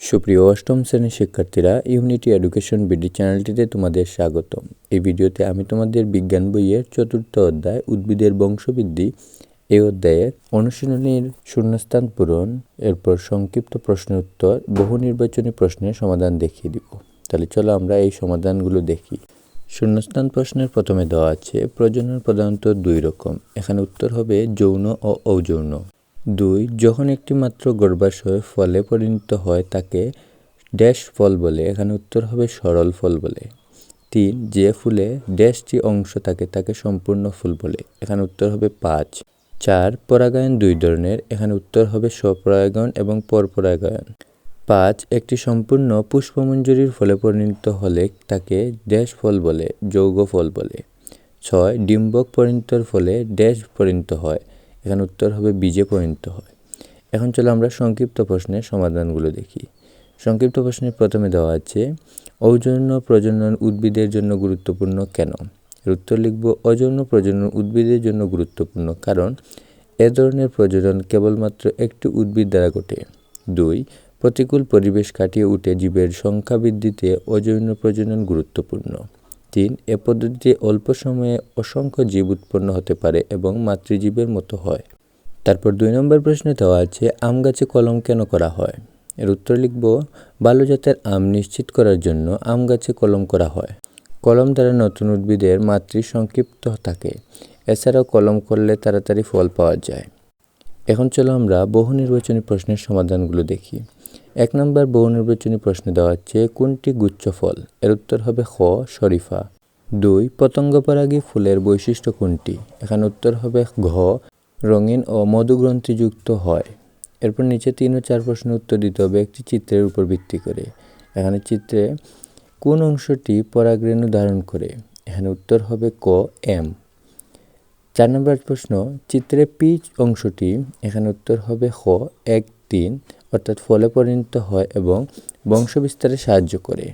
সুপ্রিয় অষ্টম শ্রেণির শিক্ষার্থীরা ইউনিটি এডুকেশন বিডি চ্যানেলটিতে তোমাদের স্বাগতম। এই ভিডিওতে আমি তোমাদের বিজ্ঞান বইয়ের চতুর্থ অধ্যায়, উদ্ভিদের বংশবৃদ্ধি, এই অধ্যায়ের অনুশীলনীর শূন্যস্থান পূরণ, এরপর সংক্ষিপ্ত প্রশ্ন উত্তর, বহু নির্বাচনী প্রশ্নের সমাধান দেখিয়ে দিব। তাহলে চলো আমরা এই সমাধানগুলো দেখি। শূন্যস্থান প্রশ্নের প্রথমে দেওয়া আছে, প্রজনন প্রধানত দুই রকম। এখানে উত্তর হবে যৌন ও অযৌন। দুই, যখন একটি মাত্র গর্ভাশয় ফলে পরিণত হয় তাকে ড্যাশ ফল বলে, এখানে উত্তর হবে সরল ফল বলে। তিন, যে ফুলে ড্যাশটি অংশ থাকে তাকে সম্পূর্ণ ফুল বলে, এখানে উত্তর হবে পাঁচ। চার, পরাগায়ন দুই ধরনের, এখানে উত্তর হবে স্বপরাগায়ন এবং পরপরাগায়ন। পাঁচ, একটি সম্পূর্ণ পুষ্পমঞ্জুরির ফলে পরিণত হলে তাকে ড্যাশ ফল বলে, যৌগ ফল বলে। ছয়, ডিম্বক পরিণতর ফলে ড্যাশ পরিণত হয় এখানে উত্তর হবে বীজে পরিণত হয়। এখন চলো আমরা সংক্ষিপ্ত প্রশ্নের সমাধানগুলো দেখি। সংক্ষিপ্ত প্রশ্নের প্রথমে দেওয়া আছে ঔজন্য প্রজনন উদ্ভিদের জন্য গুরুত্বপূর্ণ কেন? এর উত্তর লিখব, অযৌন প্রজনন উদ্ভিদের জন্য গুরুত্বপূর্ণ কারণ এ ধরনের প্রজনন কেবলমাত্র একটি উদ্ভিদ দ্বারা ঘটে। দুই, প্রতিকূল পরিবেশ কাটিয়ে উঠে জীবের সংখ্যা বৃদ্ধিতে অযৌন প্রজনন গুরুত্বপূর্ণ। তিন এ পদ্ধতিতে অল্প সময়ে অসংখ্য জীব উৎপন্ন হতে পারে এবং মাতৃজীবের মতো হয়। তারপর দুই নম্বর প্রশ্নে দেওয়া আছে, আম গাছে কলম কেন করা হয়? এর উত্তর লিখব ভালো জাতের আম নিশ্চিত করার জন্য আম গাছে কলম করা হয়। কলম দ্বারা নতুন উদ্ভিদের মাতৃ সংক্ষিপ্ত থাকে। এছাড়াও কলম করলে তাড়াতাড়ি ফল পাওয়া যায়। এখন চলো আমরা বহু নির্বাচনী প্রশ্নের সমাধানগুলো দেখি। এক নম্বর বহু নির্বাচনী প্রশ্নে দেওয়া হচ্ছে কোনটি গুচ্ছ ফল? এর উত্তর হবে খ, শরীফা। দুই পতঙ্গপরাগী ফুলের বৈশিষ্ট্য কোনটি? এখানে উত্তর হবে ঘ, রঙিন ও মধুগ্রন্থিযুক্ত হয়। এরপর নিচে তিন ও চার প্রশ্নের উত্তর দিতে হবে একটি চিত্রের উপর ভিত্তি করে। এখানে চিত্রে কোন অংশটি পরাগরেণু ধারণ করে? এখানে উত্তর হবে ক, এম। চার নম্বর প্রশ্ন, চিত্রে পিচ অংশটি এখানে উত্তর হবে খ, এক, তিন, অর্থাৎ ফলে পরিণত হয় এবং বংশ বিস্তারে সাহায্য করে।